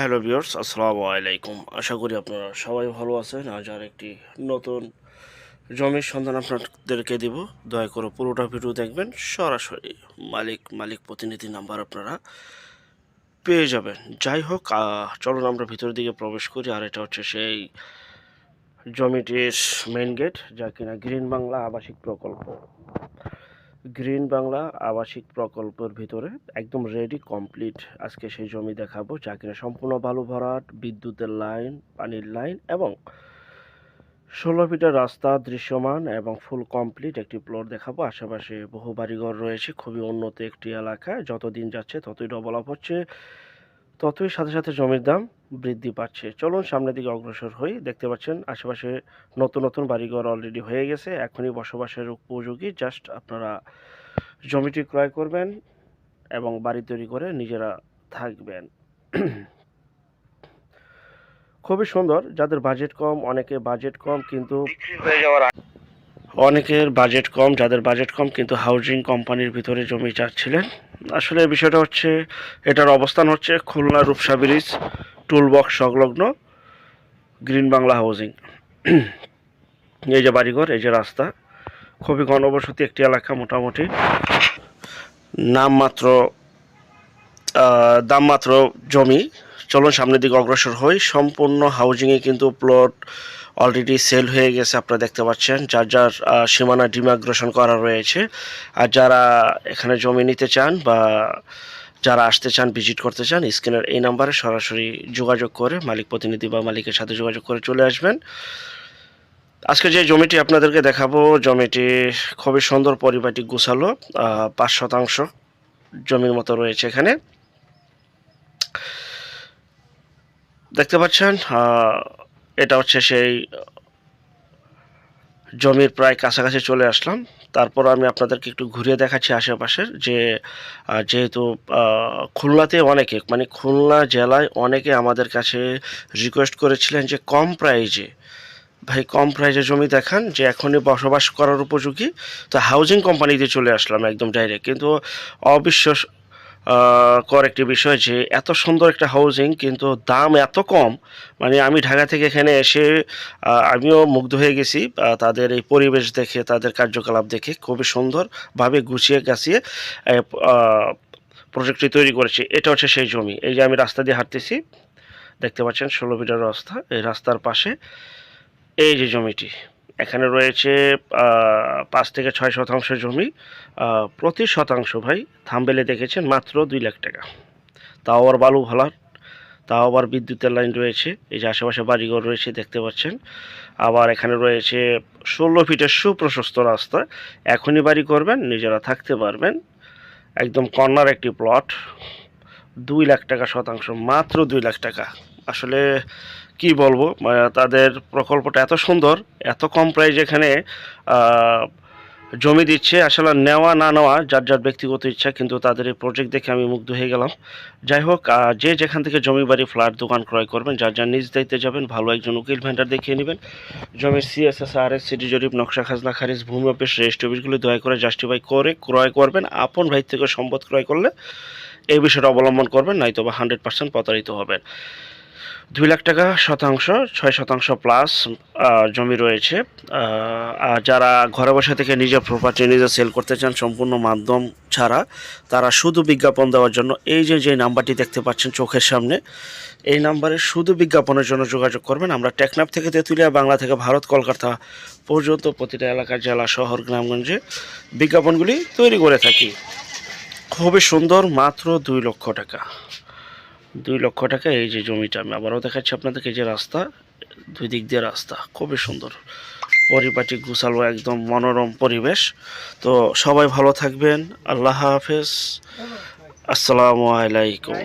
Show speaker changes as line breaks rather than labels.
Hello viewers, আসসালামু আলাইকুম। আশা করি আপনারা সবাই ভালো আছেন। আজ আর একটি নতুন জমির সন্ধান আপনাদেরকে দিব। দয়া করে পুরোটা ভিডিও দেখবেন, সরাসরি মালিক মালিক প্রতিনিধি নাম্বার আপনারা পেয়ে যাবেন। যাই হোক চলুন আমরা ভিতরের দিকে প্রবেশ করি। আর এটা হচ্ছে সেই জমিটির মেইন গেট যা কিনা গ্রিন বাংলা আবাসিক প্রকল্প। গ্রিন বাংলা আবাসিক প্রকল্পের ভিতরে একদম রেডি কমপ্লিট আজকে সেই জমি দেখাবো যা কিনা সম্পূর্ণ ভালো ভরাট, বিদ্যুতের লাইন, পানির লাইন এবং ষোলো ফিটের রাস্তা দৃশ্যমান এবং ফুল কমপ্লিট একটি প্লট দেখাবো। আশেপাশে বহু বাড়িঘর রয়েছে, খুবই উন্নত একটি এলাকা। যতদিন যাচ্ছে ততই ডেভেলপ হচ্ছে। ততই সাথে সাথে জমির দাম বৃদ্ধি পাচ্ছে। চলুন সামনের দিকে অগ্রসর হই। দেখতে পাচ্ছেন আশেপাশে নতুন নতুন বাড়িঘর অলরেডি হয়ে গেছে। এখনই বসবাসের উপযোগী। জাস্ট আপনারা জমিটি ক্রয় করবেন এবং বাড়ি তৈরি করে নিজেরা থাকবেন। খুবই সুন্দর। যাদের বাজেট কম অনেকে বাজেট কম কিন্তু অনেকের বাজেট কম যাদের বাজেট কম কিন্তু হাউজিং কোম্পানির ভিতরে জমি চাচ্ছিলেন। আসলে বিষয়টা হচ্ছে, এটার অবস্থান হচ্ছে খুলনা রূপসা ব্রিজ টুলবক্স সংলগ্ন গ্রিন বাংলা হাউজিং। এই যে বাড়িঘর, এই যে রাস্তা, খুবই ঘনবসতি একটি এলাকা মোটামুটি। নামমাত্র দাম দামমাত্র জমি। চলুন সামনের দিকে অগ্রসর হই। সম্পূর্ণ হাউজিংয়ে কিন্তু প্লট অলরেডি সেল হয়ে গেছে, আপনারা দেখতে পাচ্ছেন। যার যার সীমানা ডিমাগ্রেশন করা রয়েছে। আর যারা এখানে জমি নিতে চান বা যারা আসতে চান ভিজিট করতে চান স্ক্রিনের এই নাম্বারে সরাসরি যোগাযোগ করে মালিক প্রতিনিধি বা মালিকের সাথে যোগাযোগ করে চলে আসবেন। আজকে যে জমিটি আপনাদেরকে দেখাবো, জমিটি খুবই সুন্দর পরিপাটি গুছালো পাঁচ শতাংশ জমির মতো রয়েছে এখানে। দেখতে পাচ্ছেন এটা হচ্ছে সেই জমির প্রায় কাছাকাছি চলে আসলাম। তারপর আমি আপনাদেরকে একটু ঘুরিয়ে দেখাচ্ছি আশেপাশের যে যেহেতু খুলনাতে অনেকে মানে খুলনা জেলায় অনেকে আমাদের কাছে রিকোয়েস্ট করেছিলেন যে কম প্রাইজে ভাই কম প্রাইজে জমি দেখান, যে এখনই বসবাস করার উপযোগী। তো হাউজিং কোম্পানিতে চলে আসলাম একদম ডাইরেক্ট কিন্তু অবিশ্বাস কর একটি বিষয় যে এত সুন্দর একটা হাউজিং কিন্তু দাম এত কম। মানে আমি ঢাকা থেকে এখানে এসে আমিও মুগ্ধ হয়ে গেছি। তাদের এই পরিবেশ দেখে, তাদের কার্যকলাপ দেখে খুবই সুন্দরভাবে গুছিয়ে গাছিয়ে প্রজেক্টটি তৈরি করেছে। এটা হচ্ছে সেই জমি। এই যে আমি রাস্তা দিয়ে হাঁটতেছি, দেখতে পাচ্ছেন ষোলো মিটার রাস্তা। এই রাস্তার পাশে এই যে জমিটি। এখানে রয়েছে পাঁচ থেকে ছয় শতাংশ জমি। প্রতি শতাংশ ভাই থামবেলে দেখেছেন মাত্র দুই লাখ টাকা। তাও আবার বালু ভালার তাও আবার বিদ্যুতের লাইন রয়েছে, এই যে আশেপাশে বাড়িঘর রয়েছে দেখতে পাচ্ছেন। আবার এখানে রয়েছে ষোলো ফিটের সুপ্রশস্ত রাস্তা, এখনই বাড়ি করবেন, নিজেরা থাকতে পারবেন। একদম কর্নার একটি প্লট, দুই লাখ টাকা শতাংশ, মাত্র দুই লাখ টাকা। আসলে কি বলব? তাদের প্রকল্পটা এত সুন্দর, এত কম প্রাইস এখানে জমি দিচ্ছে। আসলে নেওয়া না নেওয়া, যার যার ব্যক্তিগত ইচ্ছা, কিন্তু তাদের এই প্রজেক্ট দেখে আমি মুগ্ধ হয়ে গেলাম। যাই হোক যে যেখান থেকে জমি বাড়ি ফ্ল্যাট দোকান ক্রয় করবেন, যার যার নিজ দায়িত্বে যাবেন, ভালো একজন উকিল ভেন্ডার দেখিয়ে নেবেন। জমির সিএসএস আর এস সিটি জরিপ, নকশা, খাজনা, খারিজ, ভূমি অফিস রেজিস্ট্রি অফিসগুলি দয়া করে জাস্টিফাই করে ক্রয় করবেন। আপন ভাই থেকে সম্পদ ক্রয় করলে এই বিষয়টা অবলম্বন করবেন নয়তো বা হান্ড্রেড পার্সেন্ট প্রতারিত হবেন। দুই লাখ টাকা শতাংশ, ছয় শতাংশ প্লাস জমি রয়েছে। আর যারা ঘরে বসে থেকে নিজের প্রপার্টি নিজে সেল করতে চান, সম্পূর্ণ মাধ্যম ছাড়া, তারা শুধু বিজ্ঞাপন দেওয়ার জন্য এই যে যে নাম্বারটি দেখতে পাচ্ছেন চোখের সামনে, এই নাম্বারে শুধু বিজ্ঞাপনের জন্য যোগাযোগ করবেন। আমরা টেকনাফ থেকে তেঁতুলিয়া, বাংলা থেকে ভারত, কলকাতা পর্যন্ত প্রতিটা এলাকা, জেলা, শহর, গ্রামগঞ্জে বিজ্ঞাপনগুলি তৈরি করে থাকি। খুবই সুন্দর, মাত্র দুই লক্ষ টাকা। দুই লক্ষ টাকা এই যে জমিটা। আমি আবারও দেখাচ্ছি আপনাদেরকে যে রাস্তা, দুই দিক দিয়ে রাস্তা। খুবই সুন্দর। পরিপাটি গুছালো, একদম মনোরম পরিবেশ। তো সবাই ভালো থাকবেন। আল্লাহ হাফেজ। আসসালামু আলাইকুম।